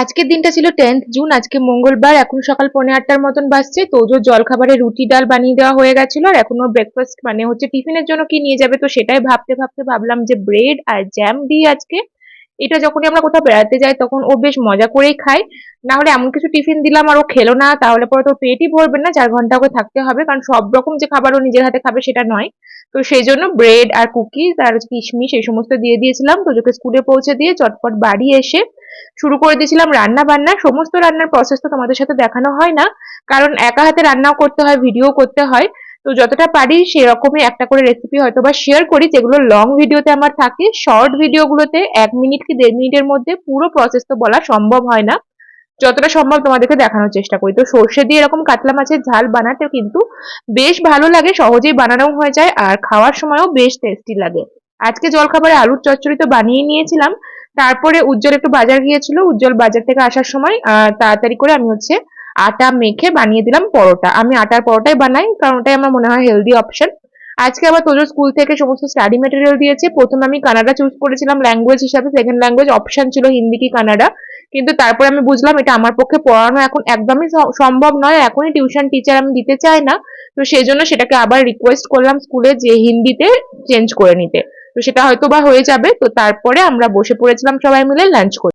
আজকের দিনটা ছিল টেন্থ জুন আজকে মঙ্গলবার, এখন সকাল পৌনে আটটার মতন বাজছে তোজোর জলখাবারে রুটি ডাল বানিয়ে দেওয়া হয়ে গেছিল, আর এখনও ব্রেকফাস্ট মানে হচ্ছে টিফিনের জন্য কি নিয়ে যাবে, তো সেটাই ভাবতে ভাবতে ভাবলাম যে ব্রেড আর জ্যাম দিই আজকে, এটা যখনই আমরা কোথাও বেড়াতে যাই তখন ও বেশ মজা করেই খায়, না হলে এমন কিছু টিফিন দিলাম আর ও খেলো না, তাহলে পরে তো পেটই ভরবে না, চার ঘণ্টা ওকে থাকতে হবে, কারণ সব রকম যে খাবার ও নিজের হাতে খাবে সেটা নয়, তো সেই জন্য ব্রেড আর কুকিজ আর কিশমিশ এই সমস্ত দিয়ে দিয়েছিলাম তোজোকে স্কুলে পৌঁছে দিয়ে চটপট বাড়ি এসে শুরু করে দিয়েছিলাম রান্না বান্না। সমস্ত রান্নার প্রসেস তো তোমাদের সাথে দেখানো হয় না, কারণ একা হাতে রান্নাও করতে হয় ভিডিও করতে হয়। তো যতটা পারি সেরকমই একটা করে রেসিপি হয়তো বা শেয়ার করি, যেগুলো লং ভিডিওতে আমার থাকে। শর্ট ভিডিওগুলোতে এক মিনিট কি দেড় মিনিটের মধ্যে পুরো প্রসেস তো বলা সম্ভব হয় না। যতটা সম্ভব তোমাদেরকে দেখানোর চেষ্টা করি। তো সর্ষে দিয়ে এরকম কাতলা মাছের ঝাল বানাতে কিন্তু বেশ ভালো লাগে, সহজেই বানানো হয়ে যায়, আর খাওয়ার সময়ও বেশ টেস্টি লাগে। আজকে জলখাবারে আলুর চচ্চড়ি তো বানিয়ে নিয়েছিলাম। তারপরে উজ্জ্বল একটু বাজার গিয়েছিল, উজ্জ্বল বাজার থেকে আসার সময় তাড়াতাড়ি করে আমি হচ্ছে আটা মেখে বানিয়ে দিলাম পরোটা। আমি আটার পরোটাই বানাই কারণ ওটাই আমার মনে হয় হেলদি অপশন আজকে আবার তোজোর স্কুল থেকে সমস্ত স্টাডি মেটেরিয়াল দিয়েছে। প্রথমে আমি কানাডা চুজ করেছিলাম ল্যাঙ্গুয়েজ হিসাবে সেকেন্ড ল্যাঙ্গুয়েজ অপশন ছিল হিন্দি কি কানাডা কিন্তু তারপরে আমি বুঝলাম এটা আমার পক্ষে পড়ানো এখন একদমই সম্ভব নয়। এখনই টিউশন টিচার আমি দিতে চাই না। তো সেই জন্য সেটাকে আবার রিকোয়েস্ট করলাম স্কুলে যে হিন্দিতে চেঞ্জ করে নিতে। তো সেটা হয়তো বা হয়ে যাবে। তো তারপরে আমরা বসে পড়েছিলাম সবাই মিলে লাঞ্চ করতে।